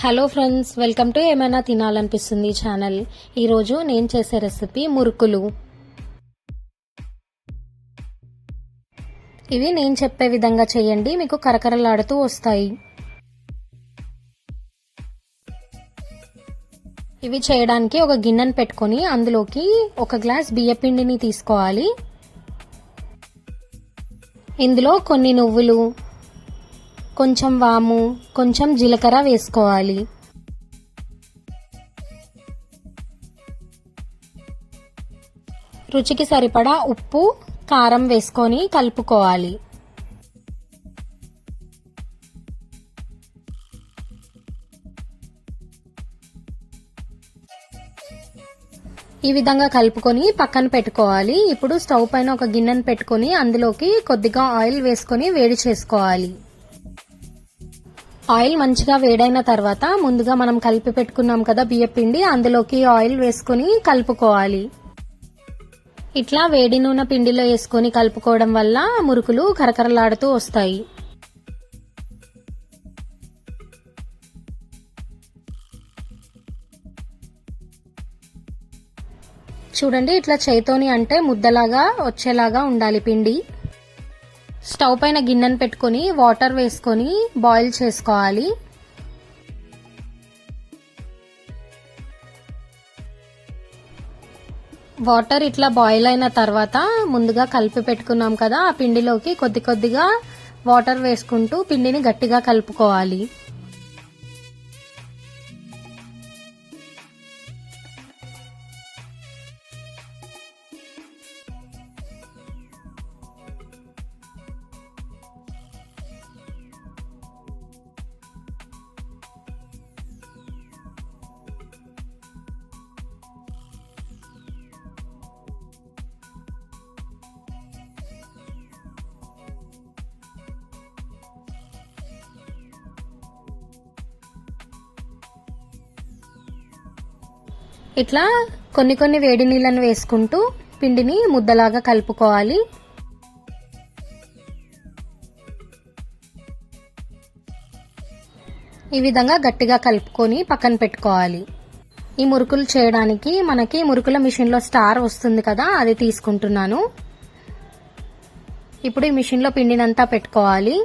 Hello friends welcome to ఏమైనా తినాలనిపిస్తుంది channel ఈరోజు నేను చేసే రెసిపీ మురుకులు. ఇవి నేను చెప్పే విధంగా చేయండి మీకు కరకరలాడుతూ వస్తాయి. ఇవి చేయడానికి ఒక గిన్నెను పెట్టుకొని అందులోకి ఒక గ్లాస్ బియ్యపిండిని తీసుకోవాలి. ఇందులో కొన్ని నువ్వులు కొంచెం వాము కొంచెం జీలకర్ర వేసుకోవాలి. రుచికి సరిపడా ఉప్పు కారం వేసుకొని కలుపుకోవాలి. ఈ విధంగా కలుపుకొని పక్కన పెట్టుకోవాలి. ఇప్పుడు స్టవ్ పైన ఒక గిన్నెను పెట్టుకొని అందులోకి కొద్దిగా ఆయిల్ వేసుకొని వేడి చేసుకోవాలి. ఆయిల్ మంచిగా వేడైన తర్వాత ముందుగా మనం కలిపి పెట్టుకున్నాం కదా బియ్య పిండి అందులోకి ఆయిల్ వేసుకొని కలుపుకోవాలి. ఇట్లా వేడి నూనె పిండిలో వేసుకొని కలుపుకోవడం వల్ల మురుకులు కరకరలాడుతూ వస్తాయి. చూడండి ఇట్లా చేతోని అంటే ముద్దలాగా వచ్చేలాగా ఉండాలి పిండి. స్టవ్ పైన గిన్నెను పెట్టుకొని వాటర్ వేసుకొని బాయిల్ చేసుకోవాలి. వాటర్ ఇట్లా బాయిల్ అయిన తర్వాత ముందుగా కలిపి పెట్టుకున్నాం కదా ఆ పిండిలోకి కొద్ది కొద్దిగా వాటర్ వేసుకుంటూ పిండిని గట్టిగా కలుపుకోవాలి. ఇట్లా కొన్ని కొన్ని వేడి నీళ్ళను వేసుకుంటూ పిండిని ముద్దలాగా కలుపుకోవాలి. ఈ విధంగా గట్టిగా కలుపుకొని పక్కన పెట్టుకోవాలి. ఈ మురుకులు చేయడానికి మనకి మురుకుల మిషన్లో స్టార్ వస్తుంది కదా అది తీసుకుంటున్నాను. ఇప్పుడు ఈ మిషన్లో పిండినంతా పెట్టుకోవాలి.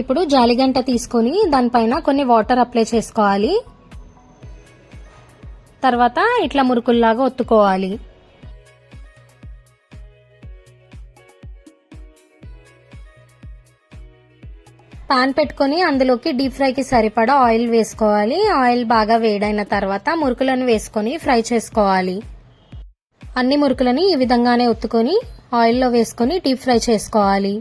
ఇప్పుడు జాలిగంట తీసుకొని దానిపైన కొన్ని వాటర్ అప్లై చేసుకోవాలి. తర్వాత ఇట్లా మురుకుల్లాగా ఒత్తుకోవాలి. పాన్ పెట్టుకొని అందులోకి డీప్ ఫ్రైకి సరిపడా ఆయిల్ వేసుకోవాలి. ఆయిల్ బాగా వేడైన తర్వాత మురుకులను వేసుకొని ఫ్రై చేసుకోవాలి. అన్ని మురుకులని ఈ విధంగానే ఒత్తుకొని ఆయిల్లో వేసుకొని డీప్ ఫ్రై చేసుకోవాలి.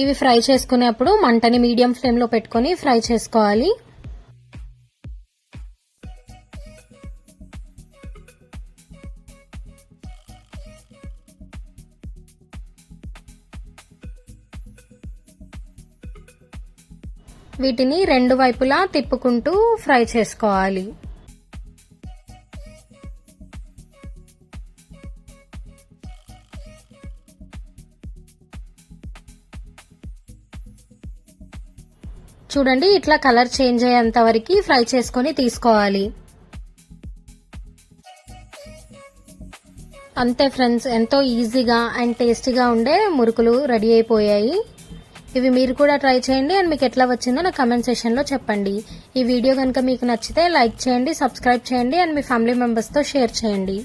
ఇవి ఫ్రై చేసుకునేప్పుడు మంటని మీడియం ఫ్లేమ్లో పెట్టుకొని ఫ్రై చేసుకోవాలి. వీటిని రెండు వైపులా తిప్పుకుంటూ ఫ్రై చేసుకోవాలి. చూడండి ఇట్లా కలర్ చేంజ్ అయ్యేంత వరకు ఫ్రై చేసుకొని తీసుకోవాలి. అంతే ఫ్రెండ్స్ ఎంతో ఈజీగా అండ్ టేస్టీగా ఉండే మురుకులు రెడీ అయిపోయాయి. ఇవి మీరు కూడా ట్రై చేయండి అండ్ మీకు ఎట్లా వచ్చిందో నా కమెంట్ సెషన్లో చెప్పండి. ఈ వీడియో కనుక మీకు నచ్చితే లైక్ చేయండి సబ్స్క్రైబ్ చేయండి అండ్ మీ ఫ్యామిలీ మెంబర్స్తో షేర్ చేయండి.